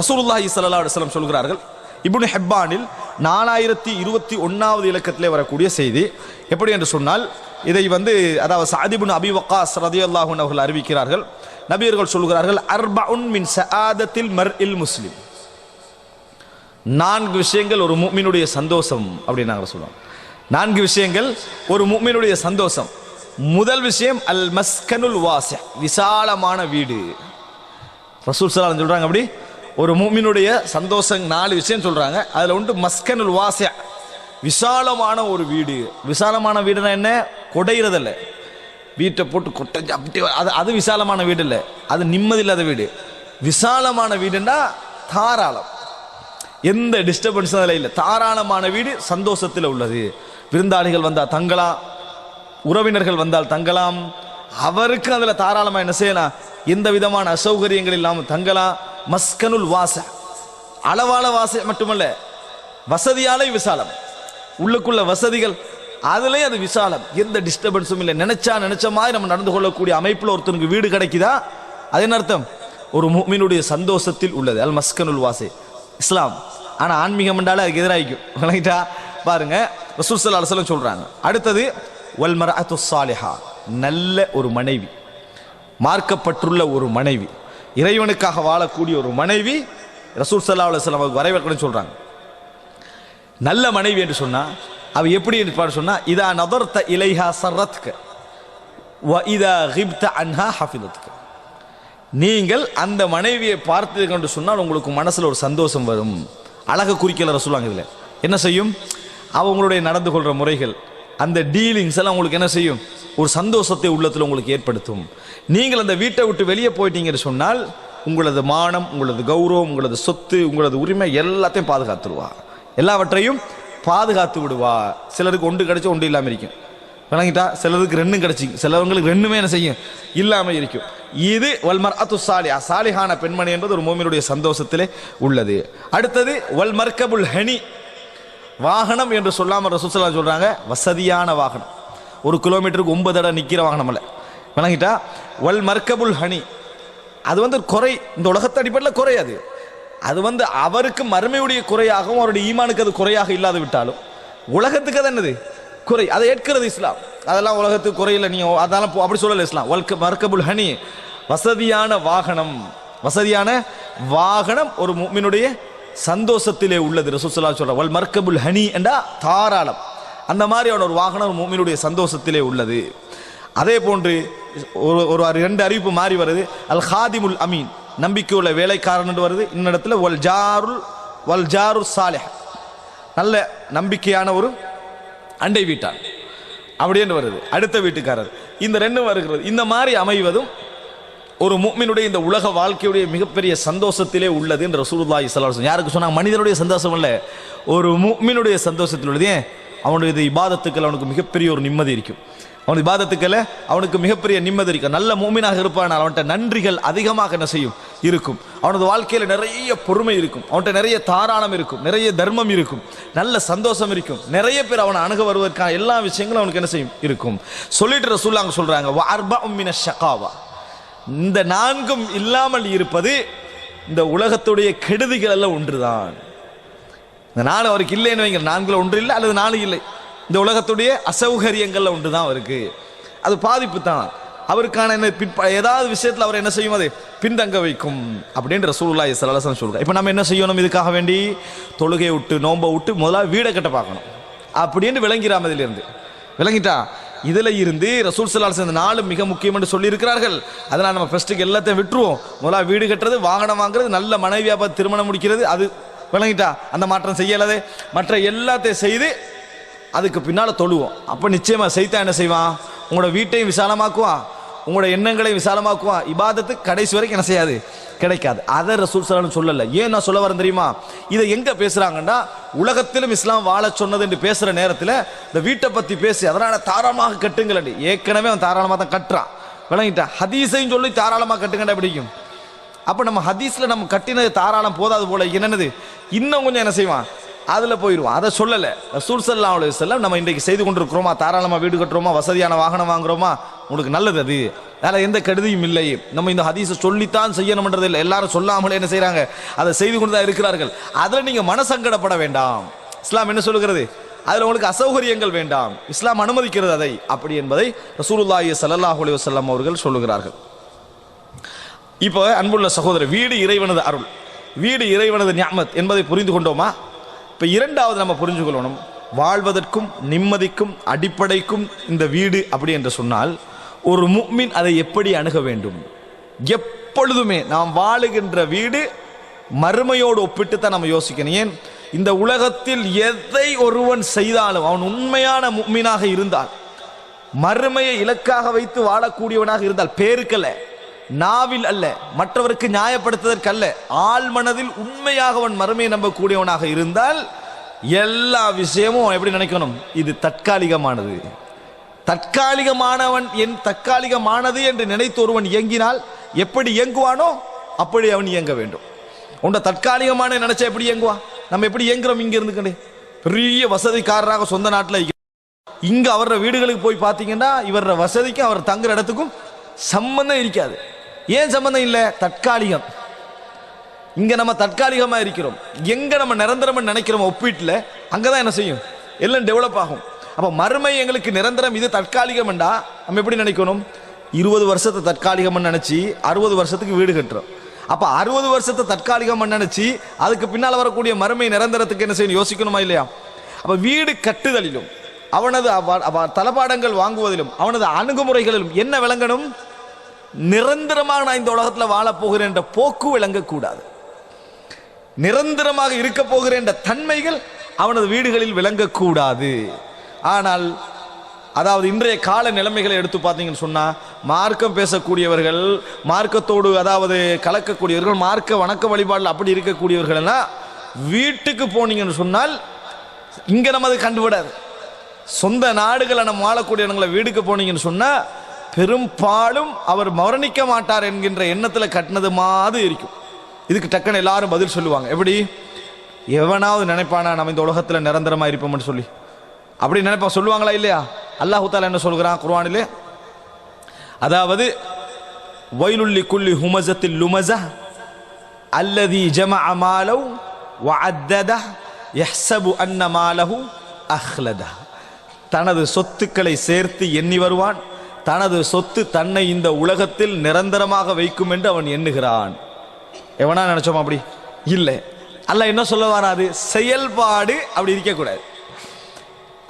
ரசூலுல்லாஹி சல்லா அலுவலம் சொல்கிறார்கள் இப்னு ஹெப்பானில் நாலாயிரத்தி இருபத்தி ஒன்றாவது இலக்கத்திலே வரக்கூடிய செய்தி. எப்படி என்று சொன்னால் இதை வந்து அதாவது சாதிபுன் அபி வக்காஸ் ரதியல்லாஹு அவர்கள் அறிவிக்கிறார்கள். நபியர்கள் சொல்கிறார்கள் அர்பஉன் மின் சஆதத்தில் மர்இல் முஸ்லிம். நான்கு விஷயங்கள் ஒரு முஃமினுடைய சந்தோஷம் அப்படின்னு நாங்கள் சொல்லுவோம். நான்கு விஷயங்கள் ஒரு முஃமினுடைய சந்தோஷம். முதல் விஷயம் அல் மஸ்கனுல் வாச விசாலமான வீடு. ரசூல் சலாம் சொல்கிறாங்க அப்படி ஒரு மூமினுடைய சந்தோஷம் நாலு விஷயம் சொல்றாங்க. அதுல உண்டு மஸ்கனுல் வாசியா விசாலமான ஒரு வீடு. விசாலமான வீடுனா என்ன? கொடையிறதல்ல. வீட்டை போட்டு கொட்டஞ்சு அப்படி அது அது விசாலமான வீடு இல்லை அது நிம்மதி இல்லாத வீடு. விசாலமான வீடுன்னா தாராளம். எந்த டிஸ்டர்பன்ஸும் அதில் இல்லை. தாராளமான வீடு சந்தோஷத்தில் உள்ளது. விருந்தாளிகள் வந்தால் தங்கலாம். உறவினர்கள் வந்தால் தங்கலாம். அவருக்கு அதில் தாராளமாக என்ன செய்யலாம்? எந்த விதமான அசௌகரியங்கள் இல்லாமல் தங்கலாம். மஸ்கனுல் வாச. அளவால வாச மட்டுமல்ல வசதியாலே விசாலம். உள்ளுக்குள்ள வசதிகள் அதுலயும் அது விசாலம். எந்த டிஸ்டர்பன்ஸும் இல்லை. நினைச்சா நினைச்ச மாதிரி நம்ம நடந்து கொள்ளக்கூடிய அமைப்பில் ஒருத்தனுக்கு வீடு கிடைக்குதா? அது என்ன அர்த்தம்? ஒரு மீனுடைய சந்தோஷத்தில் உள்ளது. அல் மஸ்கனுல் வாசே. இஸ்லாம். ஆனால் ஆன்மீகம் என்றாலே அதுக்கு எதிராகிக்கும். விளங்கிட்டா? பாருங்க. ரசூல் ஸல்லல்லாஹு அலைஹி சொல்றாங்க. அடுத்தது வல் அத்து சாலிஹா. நல்ல ஒரு மனைவி. மார்க்கப்பட்டுள்ள ஒரு மனைவி. இறைவனுக்காக வாழக்கூடிய ஒரு மனைவி ரசூல் சல்லா அலுவலம் அவருக்கு வரவேற்கணும்னு சொல்கிறாங்க நல்ல மனைவி என்று சொன்னால் அவள் எப்படி இருப்பார் சொன்னால் இதா நதர்த்த இலைஹா சர்ரத்க வ இதா ஹிப்த அன்ஹா ஹஃபிதத்துக்கு நீங்கள் அந்த மனைவியை பார்த்து சொன்னால் உங்களுக்கு மனசில் ஒரு சந்தோஷம் வரும். அழக குறிக்கல சொல்லுவாங்க இதில். என்ன செய்யும்? அவங்களுடைய நடந்து கொள்கிற முறைகள் அந்த டீலிங்ஸ் எல்லாம் உங்களுக்கு என்ன செய்யும்? ஒரு சந்தோஷத்தை உள்ளத்தில் உங்களுக்கு ஏற்படுத்தும். நீங்கள் அந்த வீட்டை விட்டு வெளியே போயிட்டீங்கன்னு சொன்னால் உங்களது மானம் உங்களது கௌரவம் உங்களது சொத்து உங்களது உரிமை எல்லாத்தையும் பாதுகாத்துருவா. எல்லாவற்றையும் பாதுகாத்து விடுவா. சிலருக்கு ஒன்று கிடைச்சி ஒன்று இல்லாமல் இருக்கும். விளங்கிட்டா? சிலருக்கு ரெண்டும் கிடைச்சி சிலவங்களுக்கு ரெண்டுமே என்ன செய்யும்? இல்லாமல் இருக்கும். இது வல்மர் அத்து சாலியா சாலிஹான பெண்மணி என்பது ஒரு மோமினுடைய சந்தோஷத்திலே உள்ளது. அடுத்தது வல் மர்கபுல் ஹனி. வாகனம் என்று சொல்லாமல் ரசூசலா சொல்கிறாங்க வசதியான வாகனம். ஒரு கிலோமீட்டருக்கு ஒன்பது இடம் நிற்கிற நம்மளை விளங்கிட்டா? வல் மர்க்கபுல் ஹனி. அது வந்து குறை. இந்த உலகத்து அடிப்படையில் குறையாது அது. வந்து அவருக்கு மறுமையுடைய குறையாகவும் அவருடைய ஈமானுக்கு அது குறையாக இல்லாது விட்டாலும் உலகத்துக்கு அது என்னது? குறை. அதை ஏற்கிறது இஸ்லாம். அதெல்லாம் உலகத்துக்கு குறையில நீ அதெல்லாம் போ- அப்படி சொல்லலை இஸ்லாம். வல்க மர்க்கபுல் ஹனி. வசதியான வாகனம். வசதியான வாகனம் ஒரு முஃமினுடைய சந்தோஷத்திலே உள்ளது. ரசூலுல்லாஹி சொல்ற வல் மர்க்கபுல் ஹனி என்றா தாராளம். அந்த மாதிரியான ஒரு வாகனம் ஒரு சந்தோஷத்திலே உள்ளது. அதே போன்று ஒரு ஒரு ரெண்டு அறிவிப்பு மாறி வருது. அல் ஹாதிமுல் அமீன் நம்பிக்கையுள்ள வேலைக்காரன் வருது. இன்னிடத்துல வல் ஜாருல் வல் ஜாருல் சாலிஹ். நல்ல நம்பிக்கையான ஒரு அண்டை வீட்டார். அப்படின்னு வருது. அடுத்த வீட்டுக்காரர். இந்த ரெண்டும் வருகிறது. இந்த மாதிரி அமைவதும் ஒரு மூமினுடைய இந்த உலக வாழ்க்கையுடைய மிகப்பெரிய சந்தோஷத்திலே உள்ளது என்று ரசூலுல்லாஹி ஸல்லல்லாஹு யாருக்கு சொன்னால் மனிதனுடைய சந்தோஷம் இல்லை. ஒரு மூமினுடைய சந்தோஷத்தில் உள்ளது. ஏன்? அவனுடைய இது இபாதத்துக்கள் அவனுக்கு மிகப்பெரிய ஒரு நிம்மதி இருக்கும் அவன் இபாதத்துக்கள் அவனுக்கு மிகப்பெரிய நிம்மதி இருக்கும் நல்ல மூமினாக இருப்பானால் அவன்கிட்ட நன்றிகள் அதிகமாக என்ன செய்யும்? இருக்கும். அவனது வாழ்க்கையில் நிறைய பொறுமை இருக்கும். அவன்கிட்ட நிறைய தாராளம் இருக்கும். நிறைய தர்மம் இருக்கும். நல்ல சந்தோஷம் இருக்கும். நிறைய பேர் அவனை அணுக வருவதற்கான எல்லா விஷயங்களும் அவனுக்கு என்ன செய்யும்? இருக்கும். சொல்லிட்டு ரசூல்லாங்க சொல்கிறாங்க "வஅர்பஉம் ஷகாவா. இந்த நான்கும் இல்லாமல் இருப்பது இந்த உலகத்துடைய கெடுதிகள் எல்லாம் ஒன்றுதான். இந்த நாலு அவருக்கு இல்லைன்னு வைங்க. நான்கில் ஒன்று இல்லை அல்லது நாலு இல்லை. இந்த உலகத்துடைய அசௌகரியங்களில் ஒன்று தான் அவருக்கு. அது பாதிப்பு தான். அவருக்கான என்ன பிற்ப ஏதாவது விஷயத்தில் அவர் என்ன செய்யும்? அது பின்தங்க வைக்கும். அப்படின்ற சூழ்நிலை சலசன் சொல்றாங்க இப்போ நம்ம என்ன செய்யணும் இதுக்காக வேண்டி? தொழுகையை விட்டு நோம்பை விட்டு முதல்ல வீடை கட்ட பார்க்கணும். அப்படின்னு விளங்கிறாம இதிலிருந்து விளங்கிட்டா? இதில் இருந்து ரசூல் சலால் சேர்ந்த நாலு மிக முக்கியம் என்று சொல்லியிருக்கிறார்கள். அதனால் நம்ம ஃபஸ்ட்டுக்கு எல்லாத்தையும் விட்டுருவோம். முதல்ல வீடு கட்டுறது வாகனம் வாங்குறது நல்ல மனைவியாக பார்த்து திருமணம் முடிக்கிறது அது விளங்கிட்டா அந்த மாற்றம் செய்யலது. மற்ற எல்லாத்தையும் செய்து அதுக்கு பின்னால் தொழுவோம். அப்போ நிச்சயமாக செய்தா என்ன செய்வான்? உங்களோட வீட்டையும் விசாலமாக்குவான் உங்களோட எண்ணங்களையும் விசாலமாக்குவான் இபாதத்து கடைசி வரைக்கும் என்ன செய்யாது? கிடைக்காது. அதை ரசூல் சலான்னு சொல்லலை. ஏன் நான் சொல்ல வரேன் தெரியுமா? இதை எங்கே பேசுகிறாங்கன்னா உலகத்திலும் இஸ்லாம் வாழ சொன்னது என்று பேசுகிற நேரத்தில் இந்த வீட்டை பற்றி பேசி அதனால் தாராளமாக கட்டுங்கள் ஏற்கனவே அவன் தாராளமாக தான் கட்டுறான். விளங்கிட்டான் ஹதீஸையும் சொல்லி தாராளமாக கட்டுங்கடா பிடிக்கும். அப்போ நம்ம ஹதீஸில் நம்ம கட்டினது தாராளம் போதாது போல. என்னது இன்னும் கொஞ்சம் என்ன செய்வான்? அதில் போயிடுவான் அதை சொல்லலை. ரசூல் ஸல்லல்லாஹு அலைஹி நம்ம இன்றைக்கு செய்து கொண்டிருக்கிறோமா? தாராளமாக வீடு கட்டுறோமா? வசதியான வாகனம் வாங்குறோமா? உங்களுக்கு நல்லது அது. அதில் எந்த கெடுதியும் இல்லை. நம்ம இந்த ஹதீஸை சொல்லித்தான் செய்யணும்ன்றது இல்லை. எல்லாரும் சொல்லாமலே என்ன செய்கிறாங்க அதை செய்து கொண்டு தான் இருக்கிறார்கள். அதில் நீங்கள் மனசங்கடப்பட வேண்டாம். இஸ்லாம் என்ன சொல்லுகிறது? அதில் உங்களுக்கு அசௌகரியங்கள் வேண்டாம். இஸ்லாம் அனுமதிக்கிறது அதை. அப்படி என்பதை ரசூலுல்லாஹி ஸல்லல்லாஹு அலி வஸல்லம் அவர்கள் சொல்லுகிறார்கள். இப்போ அன்புள்ள சகோதரர் வீடு இறைவனது அருள். வீடு இறைவனது ஞாமத் என்பதை புரிந்து கொண்டோமா? இப்போ இரண்டாவது நம்ம புரிஞ்சு கொள்ளணும் வாழ்வதற்கும் நிம்மதிக்கும் அடிப்படைக்கும் இந்த வீடு அப்படி என்று சொன்னால் ஒரு முக்மின் அதை எப்படி அணுக வேண்டும்? எப்பொழுதுமே நாம் வாழுகின்ற வீடு மறுமையோடு ஒப்பிட்டு தான் நம்ம யோசிக்கணும். ஏன்? இந்த உலகத்தில் எதை ஒருவன் செய்தாலும் அவன் உண்மையான முக்மீனாக இருந்தால் மறுமையை இலக்காக வைத்து வாழக்கூடியவனாக இருந்தால் பேருக்கலை நாவில் அல்ல மற்றவருக்கு நியாயப்படுத்துவதற்கல்ல ஆள் மனதில் உண்மையாக அவன் மறுமையை நம்பக்கூடியவனாக இருந்தால் எல்லா விஷயமும் அவன் எப்படி நினைக்கணும்? இது தற்காலிகமானது. தற்காலிகமானவன் என் தற்காலிகமானது என்று நினைத்து ஒருவன் இயங்கினால் எப்படி இயங்குவானோ அப்படி அவன் இயங்க வேண்டும். உண்ட தற்காலிகமான நினைச்சா எப்படி இயங்குவான் நம்ம எப்படி இயங்குறோம் இங்க இருந்துக்கண்டே பெரிய வசதிக்காரராக சொந்த நாட்டில் இங்க. அவர வீடுகளுக்கு போய் பார்த்தீங்கன்னா இவர வசதிக்கும் அவர் தங்குற இடத்துக்கும் சம்பந்தம் இருக்காது. ஏன் சம்பந்தம் இல்லை? தற்காலிகம். இங்க நம்ம தற்காலிகமா இருக்கிறோம். எங்க நம்ம நிரந்தரம் நினைக்கிறோம் ஒப்பீட்டில் அங்கதான் என்ன செய்யும்? எல்லாம் டெவலப் ஆகும். அப்ப மறுமை எங்களுக்கு நிரந்தரம் இது தற்காலிகம்டா? நம்ம எப்படி நினைக்கணும்? இருபது வருஷத்தை தற்காலிகம் நினைச்சு அறுபது வருஷத்துக்கு வீடு கட்டுறோம். அப்ப அறுபது வருஷத்தை தற்காலிகம் நினைச்சு அதுக்கு பின்னால் வரக்கூடிய மறுமை நிரந்தரத்துக்கு என்ன செய்யணும்? யோசிக்கணுமா இல்லையா? அப்ப வீடு கட்டுதலிலும் அவனது அவ- தளபாடங்கள் வாங்குவதிலும் அவனது அணுகுமுறைகளிலும் என்ன விளங்கணும்? நிரந்தரமாக நான் இந்த உலகத்தில் வாழப்போகிறேன் என்ற போக்கு விளங்கக்கூடாது. நிரந்தரமாக இருக்க போகிறேன் என்ற தன்மைகள் அவனது வீடுகளில் விளங்கக்கூடாது. ஆனால் அதாவது இன்றைய கால நிலைமைகளை எடுத்து பார்த்தீங்கன்னு சொன்னால் மார்க்கம் பேசக்கூடியவர்கள் மார்க்கத்தோடு அதாவது கலக்கக்கூடியவர்கள் மார்க்க வணக்க வழிபாடில் அப்படி இருக்கக்கூடியவர்கள்னா வீட்டுக்கு போனீங்கன்னு சொன்னால் இங்கே நம்ம அது கண்டுவிடாது சொந்த நாடுகளை நம்ம வாழக்கூடிய இடங்களை வீடுக்கு போனீங்கன்னு சொன்னால் பெரும்பாலும் அவர் மரணிக்க மாட்டார் என்கின்ற எண்ணத்தில் கட்டினது மாதிரி இருக்கும். இதுக்கு டக்குன்னு எல்லாரும் பதில் சொல்லுவாங்க. எப்படி? எவனாவது நினைப்பானா நம்ம இந்த உலகத்தில் நிரந்தரமாக இருப்போம்னு சொல்லி. அப்படி நினைப்பா சொல்லுவாங்களா இல்லையா? அல்லாஹூத்தால என்ன சொல்கிறான் குர்வானிலே அதாவது வயலுள்ளி குள்ளி ஹுமசத்தில் லுமஸா அல்லதி ஜம அமாலவு வஅத்தத யஹ்சபு அன்ன மாலஹு தனது சொத்துக்களை சேர்த்து எண்ணி வருவான். தனது சொத்து தன்னை இந்த உலகத்தில் நிரந்தரமாக வைக்கும் என்று அவன் எண்ணுகிறான். எவனா நினைச்சோம் அப்படி? இல்லை. அல்ல என்ன சொல்ல வராது செயல்பாடு அப்படி இருக்கக்கூடாது.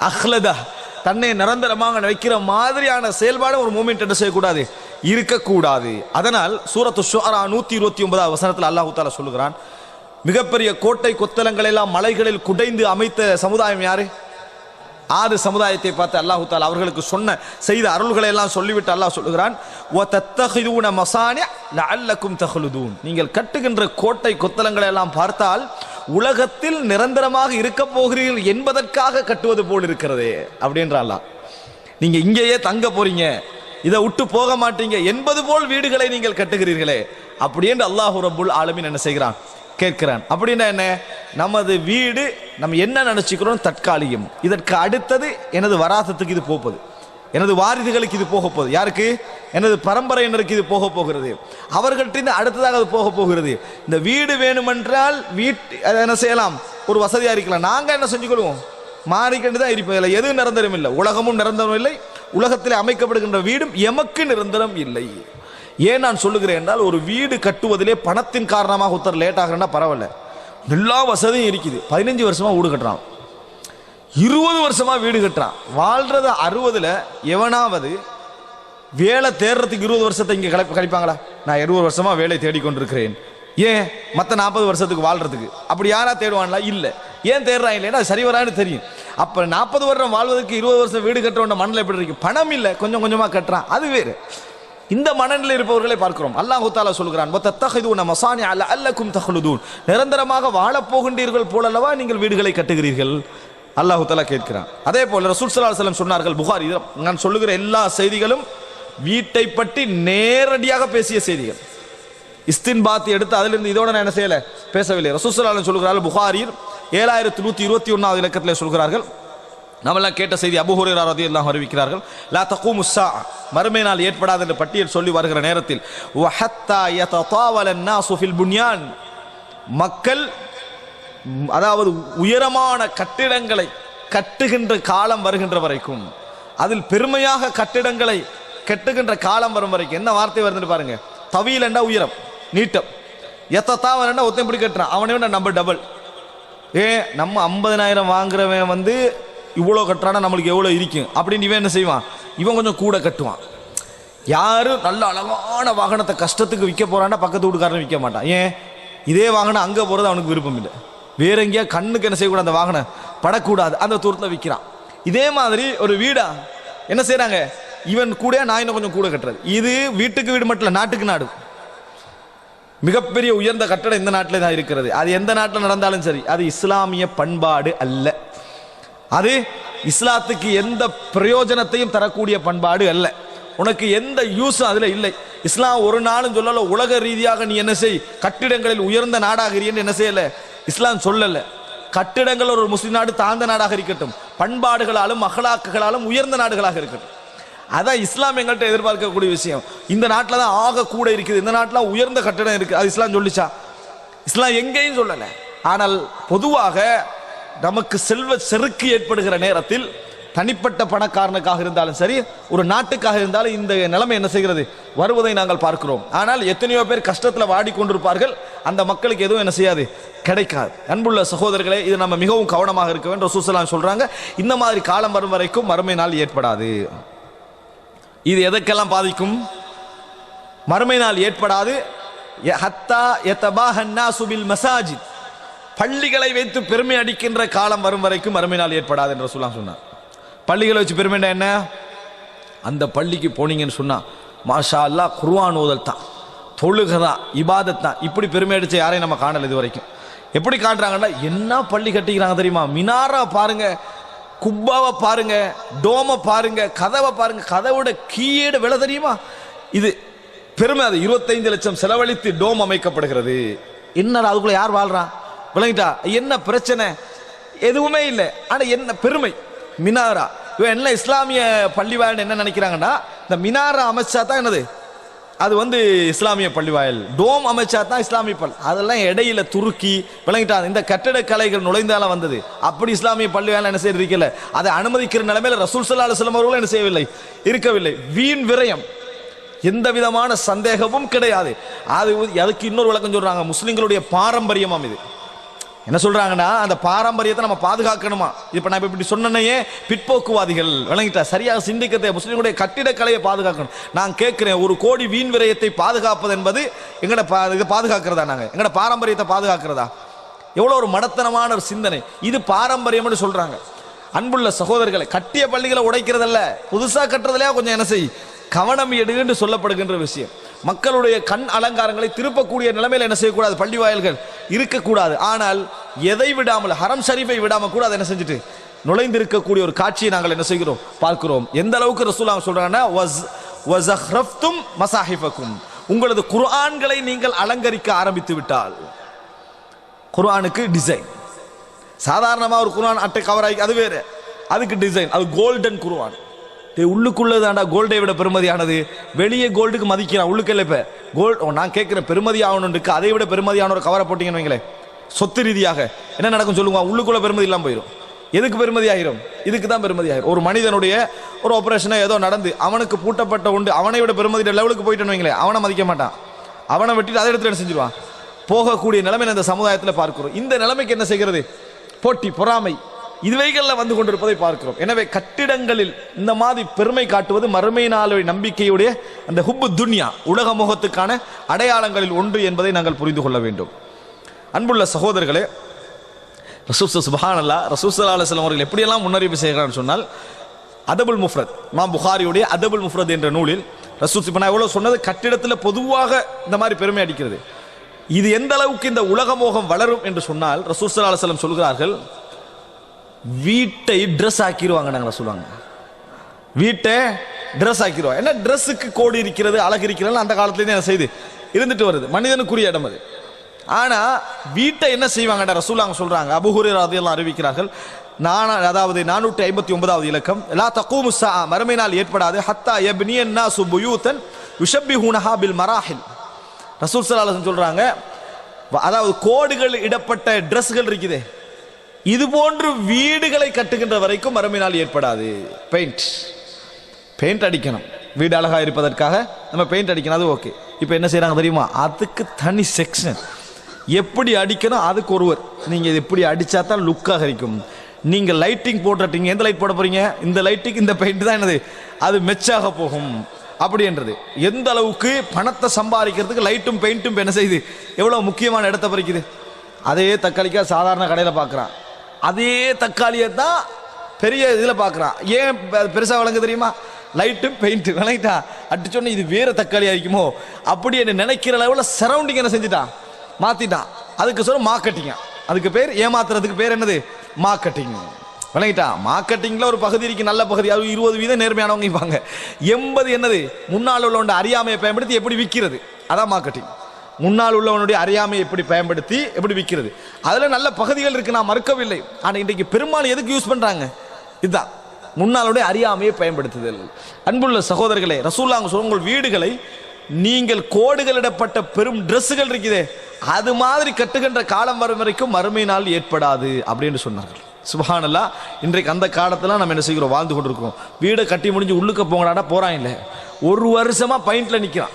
அஹ்லதா தன்னை நிரந்தரமாக வைக்கிற மாதிரியான செயல்பாடு ஒரு மூமெண்ட் என்ன செய்யக்கூடாது? இருக்கக்கூடாது. அதனால் சூரத்து ஷுஆரா நூத்தி இருபத்தி ஒன்பதாவது வசனத்தில் அல்லாஹு தாலா சொல்லுகிறான் மிகப்பெரிய கோட்டை கொத்தளங்களை எல்லாம் மலைகளில் குடைந்து அமைத்த சமுதாயம் யாரு? ஆது சமுதாயத்தை பார்த்து அல்லாஹு தால் அவர்களுக்கு சொன்ன செய்த அருள்களை எல்லாம் சொல்லிவிட்டு அல்லாஹ் சொல்லுகிறான் "வ தத்தகிதூன மசானிஅ லஅல்லக்கும் தஹ்லுதூன்." நீங்கள் கட்டுகின்ற கோட்டை கொத்தலங்களை எல்லாம் பார்த்தால் உலகத்தில் நிரந்தரமாக இருக்க போகிறீர்கள் என்பதற்காக கட்டுவது போல் இருக்கிறதே அப்படின்ற அல்லாஹ் நீங்க இங்கேயே தங்க போறீங்க இதை விட்டு போக மாட்டீங்க என்பது போல் வீடுகளை நீங்கள் கட்டுகிறீர்களே அப்படின்னு அல்லாஹு ரப்புல் என்ன செய்கிறான் கேட்கிறான். அப்படின்னா என்ன? நமது வீடு நம்ம என்ன நினச்சிக்கிறோம்? தற்காலிகம். இதற்கு அடுத்தது எனது வராசத்துக்கு இது போப்பது எனது வாரிசுகளுக்கு இது போக போகுது. யாருக்கு? எனது பரம்பரையினருக்கு இது போக போகிறது. அவர்கள்ட்ட அடுத்ததாக அது போக போகிறது. இந்த வீடு வேணுமென்றால் வீட்டு அதை என்ன செய்யலாம்? ஒரு வசதியாக இருக்கலாம். நாங்கள் என்ன செஞ்சுக்கொள்வோம் மாறிக்கொண்டு தான் இருப்போம். இதில் எதுவும் நிரந்தரம் இல்லை? உலகமும் நிரந்தரம் இல்லை. உலகத்தில் அமைக்கப்படுகின்ற வீடும் எமக்கு நிரந்தரம் இல்லை. ஏன் நான் சொல்லுகிறேன் என்றால் ஒரு வீடு கட்டுவதிலே பணத்தின் காரணமாக ஒருத்தர் லேட் ஆகிறேன்னா பரவாயில்ல. எல்லா வசதியும் இருக்குது. பதினஞ்சு வருஷமாக வீடு கட்டுறான். இருபது வருஷமாக வீடு கட்டுறான். வாழ்றது அறுபதில் எவனாவது வேலை தேடுறதுக்கு இருபது வருஷத்தை இங்கே கலப்பு கழிப்பாங்களா? நான் இருபது வருஷமாக வேலை தேடிக்கொண்டிருக்கிறேன். ஏன்? மற்ற நாற்பது வருஷத்துக்கு வாழ்றதுக்கு. அப்படி யாராக தேடுவான்லாம் இல்லை. ஏன் தேடுறான்? இல்லைன்னா அது சரி வரான்னு தெரியும். அப்போ நாற்பது வருடம் வாழ்வதற்கு இருபது வருஷம் வீடு கட்டுறவன மண்ணில் எப்படி இருக்கு? பணம் இல்லை. கொஞ்சம் கொஞ்சமாக கட்டுறான். அது வேறு. இந்த மனநிலை இருப்பவர்களை பார்க்கிறோம். அல்லாஹு தாலா சொல்கிறான் மசானி அல்ல லஅல்லக்கும் தஹ்லுதூன்." நிரந்தரமாக வாழப்போகின்றீர்கள் போலல்லவா நீங்கள் வீடுகளை கட்டுகிறீர்கள்? அல்லாஹு தாலா கேட்கிறான். அதே போல ரசூல் ஸல்லல்லாஹு செல்லம் சொன்னார்கள் புகாரி நான் சொல்லுகிற எல்லா செய்திகளும் வீட்டை பற்றி நேரடியாக பேசிய செய்திகள். இஸ்தின்பாத் எடுத்து அதிலிருந்து இதோட நான் என்ன செய்யலை? பேசவில்லை. ரசூசலாலும் சொல்கிறார்கள் புகாரில் ஏழாயிரத்தி நூற்றி இருபத்தி ஒன்னாவது இலக்கத்தில் சொல்கிறார்கள் நம்மளாம் கேட்ட செய்தி அபு ஹுரைரா எல்லாம் அறிவிக்கிறார்கள் லா தக்கூமு முஸ்ஸா மறுமை நாள் ஏற்படாது என்ற பட்டியல் சொல்லி வருகிற நேரத்தில் புன்யான். மக்கள் அதாவது உயரமான கட்டிடங்களை கட்டுகின்ற காலம் வருகின்ற வரைக்கும் அதில் பெருமையாக கட்டிடங்களை கெட்டுகின்ற காலம் வரும் வரைக்கும் என்ன வார்த்தை வருதுன்னு பாருங்க. தவியலண்டா உயரம் நீட்டம். எத்தத்தாவலண்டா ஒத்தையும் இப்படி கட்டுறான் அவனே நம்ம டபுள் ஏ நம்ம ஐம்பதனாயிரம் வாங்குறவன் வந்து இவ்வளோ கட்டுறானா நம்மளுக்கு எவ்வளோ இருக்கும் அப்படின்னு இவன் என்ன செய்வான்? இவன் கொஞ்சம் கூட கட்டுவான். யாரும் நல்ல அழகான வாகனத்தை கஷ்டத்துக்கு விற்க போறான்னா பக்கத்து வீட்டுக்காரன் விற்க மாட்டான். ஏன்? இதே வாகனம் அங்கே போகிறது அவனுக்கு விருப்பம் இல்லை. வேற எங்கேயா கண்ணுக்கு என்ன செய்யக்கூடாது அந்த வாகனம்? படக்கூடாது. அந்த தூரத்தில் விற்கிறான் இதே மாதிரி ஒரு வீடா என்ன செய்கிறாங்க இவன் கூட நான் இன்னும் கொஞ்சம் கூட கட்டுறது. இது வீட்டுக்கு வீடு மட்டும் இல்லை நாட்டுக்கு நாடு. மிகப்பெரிய உயர்ந்த கட்டடம் இந்த நாட்டில் தான் இருக்கிறது. அது எந்த நாட்டில் நடந்தாலும் சரி அது இஸ்லாமிய பண்பாடு அல்ல. அது இஸ்லாத்துக்கு எந்த பிரயோஜனத்தையும் தரக்கூடிய பண்பாடு அல்ல. உனக்கு எந்த யூஸும் அதில் இல்லை. இஸ்லாம் ஒரு நாளும் சொல்லல உலக ரீதியாக நீ என்ன செய்? கட்டிடங்களில் உயர்ந்த நாடாகிறீன்னு என்ன செய்யலை? இஸ்லாம் சொல்லலை. கட்டிடங்கள் ஒரு முஸ்லீம் நாடு தாழ்ந்த நாடாக இருக்கட்டும். பண்பாடுகளாலும் அகலாக்குகளாலும் உயர்ந்த நாடுகளாக இருக்கட்டும். அதான் இஸ்லாம் எங்கள்கிட்ட எதிர்பார்க்கக்கூடிய விஷயம். இந்த நாட்டில் தான் ஆக கூட இருக்குது. இந்த நாட்டில் உயர்ந்த கட்டிடம் இருக்குது அது இஸ்லாம் சொல்லிச்சா? இஸ்லாம் எங்கேயும் சொல்லலை. ஆனால் பொதுவாக நமக்கு செல்வ செருக்கு ஏற்படுகிற நேரத்தில் தனிப்பட்ட பணக்காரனுக்காக இருந்தாலும் சரி ஒரு நாட்டுக்காக இருந்தாலும் இந்த நிலைமை என்ன செய்கிறது? வருவதை நாங்கள் பார்க்கிறோம். ஆனால் எத்தனையோ பேர் கஷ்டத்தில் வாடிக்கொண்டிருப்பார்கள். அந்த மக்களுக்கு எதுவும் என்ன செய்யாது? கிடைக்காது. அன்புள்ள சகோதரர்களே இது நம்ம மிகவும் கவனமாக இருக்க வேண்டும். ரசூசலாம் சொல்கிறாங்க இந்த மாதிரி காலம் வரும் வரைக்கும் மறுமை நாள் ஏற்படாது. இது எதற்கெல்லாம் பாதிக்கும்? மறுமை நாள் ஏற்படாது. ய- ஹத்தா யதபாஹன்னா சுபில் மசாஜித். பள்ளிகளை வைத்து பெருமை அடிக்கின்ற காலம் வரும் வரைக்கும் அருமை நாள் ஏற்படாது என்று சொல்லலாம் சொன்னார். பள்ளிகளை வச்சு பெருமைண்டா என்ன? அந்த பள்ளிக்கு போனீங்கன்னு சொன்னா மாஷா அல்லாஹ் குர்வான் ஓதல் தான் தொழுகை தான் இபாதத் தான். இப்படி பெருமை அடிச்ச யாரையும் நம்ம காணல இது வரைக்கும். எப்படி காட்டுறாங்கன்னா என்ன பள்ளி கட்டிக்கிறாங்க தெரியுமா? மினாரா பாருங்க குப்பாவை பாருங்க டோமை பாருங்க கதவை பாருங்க கதவோட கீழே விலை தெரியுமா? இது பெருமை அது இருபத்தைந்து லட்சம் செலவழித்து டோம் அமைக்கப்படுகிறது. என்னடா அதுக்குள்ள யார் வாழ்றான் விளங்கிட்டா? என்ன பிரச்சனை? எதுவுமே இல்லை. ஆனால் என்ன பெருமை. மினாரா. இவன் என்ன இஸ்லாமிய பள்ளிவாயல் என்ன நினைக்கிறாங்கன்னா இந்த மினாரா அமைச்சா தான் என்னது? அது வந்து இஸ்லாமிய பள்ளிவாயல். டோம் அமைச்சா தான் இஸ்லாமிய பள்ளி. அதெல்லாம் இடையில துருக்கி விளங்கிட்டா. இந்த கட்டடக் கலைகள் நுழைந்தால வந்தது. அப்படி இஸ்லாமிய பள்ளிவாயல் என்ன செய்ய அதை அனுமதிக்கிற நிலைமையில ரசூல் சல்லா அலுவலம் அவர்களும் என்ன செய்யவில்லை? இருக்கவில்லை. வீண் விரயம். எந்த விதமான சந்தேகமும் கிடையாது. அது அதுக்கு இன்னொரு விளக்கம் சொல்றாங்க. முஸ்லிம்களுடைய பாரம்பரியமாம் இது. என்ன சொல்றாங்கன்னா அந்த பாரம்பரியத்தை நம்ம பாதுகாக்கணுமா? இப்ப நான் இப்படி சொன்னனையே பிற்போக்குவாதிகள் விளங்கிட்டா சரியாக சிந்திக்கத்தை முஸ்லீம்களுடைய கட்டிடக்கலையை பாதுகாக்கணும். நான் கேட்கிறேன் ஒரு கோடி வீண் விரயத்தை பாதுகாப்பது என்பது எங்கட பா- இதை பாதுகாக்கிறதா நாங்க? எங்கட பாரம்பரியத்தை பாதுகாக்கிறதா? எவ்வளோ ஒரு மடத்தனமான ஒரு சிந்தனை. இது பாரம்பரியம்னு சொல்றாங்க. அன்புள்ள சகோதரர்களை கட்டிய பள்ளிகளை உடைக்கிறதல்ல புதுசாக கட்டுறதுலையா கொஞ்சம் என்ன செய்? கவனம் எடுன்னு சொல்லப்படுகின்ற விஷயம். மக்களுடைய கண் அலங்காரங்களை திருப்பக்கூடிய நிலைமையில் என்ன செய்யக்கூடாது? பள்ளி வாயில்கள் இருக்கக்கூடாது. ஆனால் எதை விடாமல் ஹரம் ஷரீஃபை விடாம கூட அதை என்ன செஞ்சுட்டு நுழைந்திருக்கக்கூடிய ஒரு காட்சியை நாங்கள் என்ன செய்கிறோம் பார்க்கிறோம். எந்த அளவுக்கு ரசூலாங்க சொல்றாங்கன்னா மசாஹிஃபக்கும் உங்களது குர்ஆன்களை நீங்கள் அலங்கரிக்க ஆரம்பித்து விட்டால். குர்ஆனுக்கு டிசைன் சாதாரணமாக ஒரு குர்ஆன் அட்டை கவர் ஆகி அது வேறு. அதுக்கு டிசைன் அது கோல்டன் குர்ஆன். டேய் உள்ளுக்குள்ளதாண்டா கோல்டை விட பெருமதியானது. வெளியே கோல்டுக்கு மதிக்கிறான் உள்ளுக்கல்ல இப்போ. கோல்டு நான் கேட்குற பெருமதி ஆகணும்னுக்கு அதை விட பெருமதியான ஒரு கவரை போட்டிங்கன்னு வைங்களேன். சொத்து ரீதியாக என்ன நடக்கும் சொல்லுங்க? உள்ளுக்குள்ள பெருமதி இல்லாமல் போயிடும் எதுக்கு பெருமதி ஆகிரும் இதுக்கு தான் பெருமதி ஆகிரும் ஒரு மனிதனுடைய ஒரு ஆபரேஷனை ஏதோ நடந்து அவனுக்கு பூட்டப்பட்ட உண்டு அவனை விட பெருமதி லெவலுக்கு போயிட்டேன்னு வைங்களேன் அவனை மதிக்க மாட்டான். அவனை வெட்டிட்டு அதை எடுத்து என்ன செஞ்சிருவான்? போகக்கூடிய நிலைமை இந்த சமுதாயத்தில் பார்க்கிறோம். இந்த நிலைமைக்கு என்ன செய்கிறது? போட்டி பொறாமை இதுவைகளில் வந்து கொண்டிருப்பதை பார்க்கிறோம். எனவே கட்டிடங்களில் இந்த மாதிரி பெருமை காட்டுவது மறுமை நாளுடைய நம்பிக்கையுடைய அந்த ஹுப்பு துன்யா உலக முகத்துக்கான அடையாளங்களில் ஒன்று என்பதை நாங்கள் புரிந்து கொள்ள வேண்டும். அன்புள்ள சகோதரர்களே ரசூஸ் சுபஹானல்லா ரசூசல்லா அலுவலம் அவர்கள் எப்படியெல்லாம் முன்னறிவிப்பு செய்கிறான்னு சொன்னால் அதபுல் முஃப்ரத் மா புகாரியுடைய அதபுல் முஃப்ரத் என்ற நூலில் ரசூஸ் இப்போ நான் எவ்வளோ சொன்னது கட்டிடத்தில் பொதுவாக இந்த மாதிரி பெருமை அடிக்கிறது. இது எந்த அளவுக்கு இந்த உலகமோகம் வளரும் என்று சொன்னால் ரசூசல்லா அலுவலம் சொல்கிறார்கள் வீட்டை ட்ரெஸ் ஆக்கிடுவாங்க நாங்கள் சொல்லுவாங்க. வீட்டை ட்ரெஸ் ஆக்கிடுவோம் என்ன ட்ரெஸ்ஸுக்கு கோடி இருக்கிறது அழகு இருக்கிறது அந்த காலத்துலேருந்து என்ன செய்து இருந்துட்டு வருது. மனிதனுக்குரிய இடம் அது. ஆனா வீட்டை என்ன செய்வாங்கடா ரசூலாங்க சொல்றாங்க? அபுஹுரே ராதியெல்லாம் அறிவிக்கிறார்கள் நான் அதாவது நானூற்றி ஐம்பத்தி ஒன்பதாவது இலக்கம். லா தக்கூமு சா மறுமை நாள் ஏற்படாது. ஹத்தா எப்னியன் சுபுயூத்தன் விஷப்பி ஹூனஹா பில் மராஹில். ரசூல் சலாஹன் சொல்றாங்க அதாவது கோடுகள் இடப்பட்ட ட்ரெஸ்கள் இருக்குதே. இது போன்று வீடுகளை கட்டுகின்ற வரைக்கும் மறுமை நாள் ஏற்படாது. பெயிண்ட். பெயிண்ட் அடிக்கணும். வீடு அழகாக இருப்பதற்காக நம்ம பெயிண்ட் அடிக்கணும் அது ஓகே. இப்போ என்ன செய்கிறாங்க தெரியுமா? அதுக்கு தனி செக்ஷன். எப்படி அடிக்கணும் அதுக்கு ஒருவர். நீங்கள் இது எப்படி அடித்தா தான் லுக்காக இருக்கும் நீங்கள் லைட்டிங் போட்டுட்டீங்க எந்த லைட் போட போகிறீங்க இந்த லைட்டுக்கு இந்த பெயிண்ட் தான் என்னது? அது மெச்சாக போகும். அப்படின்றது எந்த அளவுக்கு பணத்தை சம்பாதிக்கிறதுக்கு லைட்டும் பெயிண்ட்டும் என்ன செய்யுது எவ்வளோ முக்கியமான இடத்த பறிக்குது? அதே தக்காளிக்கா சாதாரண கடையில் பார்க்குறான் அதே தக்காளியை தான் பெரிய இதில் பார்க்குறான் ஏன் பெருசாக பெருசா விளங்க தெரியுமா? லைட்டும் பெயிண்ட் விளங்கிட்டா அடிச்சோன்னே இது வேறு தக்காளி ஆகிக்குமோ அப்படி என்ன நினைக்கிற லெவலில் சரௌண்டிங் என்ன செஞ்சுட்டான்? மாத்திட்டான் அதுக்கு சொல்ல மார்க்கெட்டிங்க அதுக்கு பேர் ஏமாத்துறதுக்கு பேர் என்னது? மார்க்கெட்டிங் விளங்கிட்டா? மார்க்கெட்டிங்கில் ஒரு பகுதி இருக்கு நல்ல பகுதி. அது இருபது வீதம் நேர்மையானவங்க இருப்பாங்க. எண்பது என்னது? முன்னால் உள்ளவன் அறியாமையை பயன்படுத்தி எப்படி விற்கிறது அதான் மார்க்கெட்டிங் முன்னால் உள்ளவனுடைய அறியாமையை எப்படி பயன்படுத்தி எப்படி விற்கிறது அதில் நல்ல பகுதிகள் இருக்கு நான் மறுக்கவில்லை. ஆனால் இன்றைக்கு பெரும்பாலும் எதுக்கு யூஸ் பண்ணுறாங்க இதுதான். முன்னாளுடைய அறியாமையை பயன்படுத்துதல். அன்புள்ள சகோதரர்களே ரசூல்லாங்க சொல்ல உங்கள் வீடுகளை நீங்கள் கோடுகளிடப்பட்ட பெரும் ட்ரெஸ்ஸுகள் இருக்குதே. அது மாதிரி கட்டுகின்ற காலம் வரும் வரைக்கும் மறுமை நாள் ஏற்படாது அப்படின்னு சொன்னார்கள். சுபஹானல்லா இன்றைக்கு அந்த காலத்தில் நம்ம என்ன செய்கிறோம்? வாழ்ந்து கொண்டிருக்கோம் வீடை கட்டி முடிஞ்சு உள்ளுக்க போங்கடாடா போறான் இல்லை. ஒரு வருஷமாக பெயிண்டில் நிற்கிறான்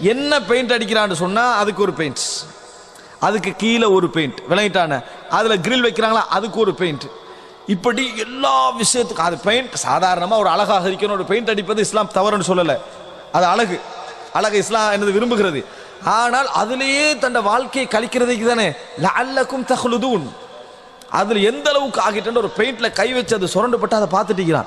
என்ன பெயிண்ட் அடிக்கிறான்னு சொன்னால் அதுக்கு ஒரு பெயிண்ட் அதுக்கு கீழே ஒரு பெயிண்ட் விளங்கிட்டான? அதில் கிரில் வைக்கிறாங்களா? அதுக்கு ஒரு பெயிண்ட் இப்படி எல்லா விஷயத்துக்கும் அது பெயிண்ட் சாதாரணமாக ஒரு அழகாக இருக்கணும். ஒரு பெயிண்ட் அடிப்பது இஸ்லாம் தவறுன்னு சொல்லலை. அது அழகு. அழகு இஸ்லாம் என்னது விரும்புகிறது. ஆனால் அதிலேயே தன்னை வாழ்க்கையை கழிக்கிறதுக்கு தானே. அல்லக்கும் தஹ்லுதூன். அதில் எந்த அளவுக்கு ஆகிட்டு ஒரு பெயிண்ட்ல கை வச்சு அது சுரண்டுபட்டு அதை பார்த்துட்டீங்கிறான்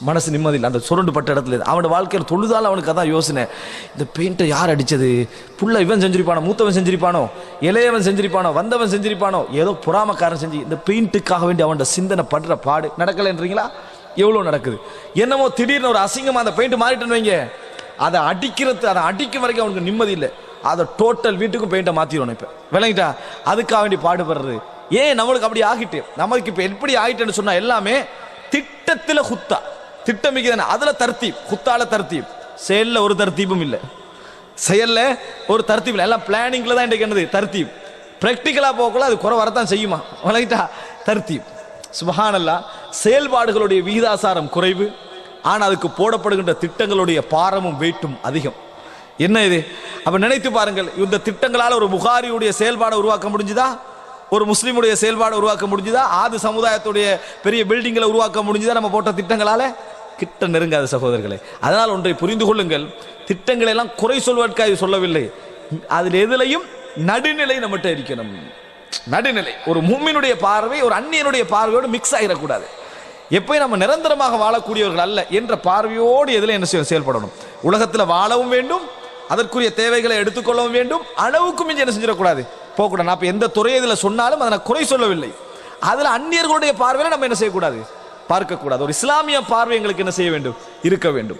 மனசு நிம்மதி இல்லை. அந்த சுருண்டு பட்ட இடத்துல அவனோட வாழ்க்கையில் தொழுதால் அவனுக்கு அதான் யோசனை. இந்த பெயிண்ட்டை யார் அடித்தது புள்ள இவன் செஞ்சிருப்பானோ? மூத்தவன் செஞ்சிருப்பானோ? இளையவன் செஞ்சிருப்பானோ? வந்தவன் செஞ்சிருப்பானோ? ஏதோ பொறாமக்காரன் செஞ்சு இந்த பெயிண்ட்டுக்காக வேண்டி அவனோட சிந்தனை படுற பாடு நடக்கலைன்றீங்களா? எவ்வளோ நடக்குது? என்னமோ திடீர்னு ஒரு அசிங்கமாக அந்த பெயிண்ட் மாறிட்டுன்னு வைங்க. அதை அடிக்கிறது அதை அடிக்கும் வரைக்கும் அவனுக்கு நிம்மதி இல்லை. அதை டோட்டல் வீட்டுக்கும் பெயிண்டை மாற்றிடணும் இப்போ. விளங்கிட்டா? அதுக்காக வேண்டி பாடுபடுறது. ஏன் நம்மளுக்கு அப்படி ஆகிட்டு? நமக்கு இப்போ எப்படி ஆகிட்டுன்னு சொன்னால் எல்லாமே திட்டத்தில் குத்தா. திட்டமிக்க அதில் தர்த்தீப் குத்தால தர்த்தீப். செயல்ல ஒரு தர்த்தீபும் இல்லை. செயல்ல ஒரு தர்த்தீப் இல்லை. எல்லாம் பிளானிங்கில் தான் இன்றைக்கு என்னது? தர்த்தீப். ப்ராக்டிக்கலாக போகக்குள்ள அது குறை வரத்தான் செய்யுமா? விளங்கிட்டா? தர்த்தீப். சுபஹானல்லா செயல்பாடுகளுடைய விகிதாசாரம் குறைவு. ஆனால் அதுக்கு போடப்படுகின்ற திட்டங்களுடைய பாரமும் வெயிட்டும் அதிகம். என்ன இது? அப்ப நினைத்து பாருங்கள் இந்த திட்டங்களால் ஒரு புகாரியுடைய செயல்பாடை உருவாக்க முடிஞ்சுதா? ஒரு முஸ்லீமுடைய செயல்பாடை உருவாக்க முடிஞ்சுதா? ஆது சமுதாயத்துடைய பெரிய பில்டிங்களை உருவாக்க முடிஞ்சுதா நம்ம போட்ட திட்டங்களால? கிட்ட நெருங்காத சகோதரர்களே அதனால் ஒன்றை புரிந்து கொள்ளுங்கள். திட்டங்களை எல்லாம் குறை சொல்வதற்காக சொல்லவில்லை. அதில் எதிலையும் நடுநிலை நம்மகிட்ட இருக்கணும். நடுநிலை. ஒரு மும்மினுடைய பார்வை ஒரு அந்நியனுடைய பார்வையோடு மிக்ஸ் ஆகிடக்கூடாது எப்பயும் நம்ம நிரந்தரமாக வாழக்கூடியவர்கள் அல்ல என்ற பார்வையோடு எதில் என்ன செய்ய- செயல்படணும். உலகத்தில் வாழவும் வேண்டும் அதற்குரிய தேவைகளை எடுத்துக்கொள்ளவும் வேண்டும் அளவுக்கு மிஞ்சி என்ன செஞ்சிடக்கூடாது? போகக்கூடாது. நான் இப்போ எந்த துறை இதில் சொன்னாலும் அதை நான் குறை சொல்லவில்லை. அதில் அந்நியர்களுடைய பார்வையில் நம்ம என்ன செய்யக்கூடாது? பார்க்கக்கூடாது. ஒரு இஸ்லாமிய பார்வை எங்களுக்கு என்ன செய்ய வேண்டும்? இருக்க வேண்டும்.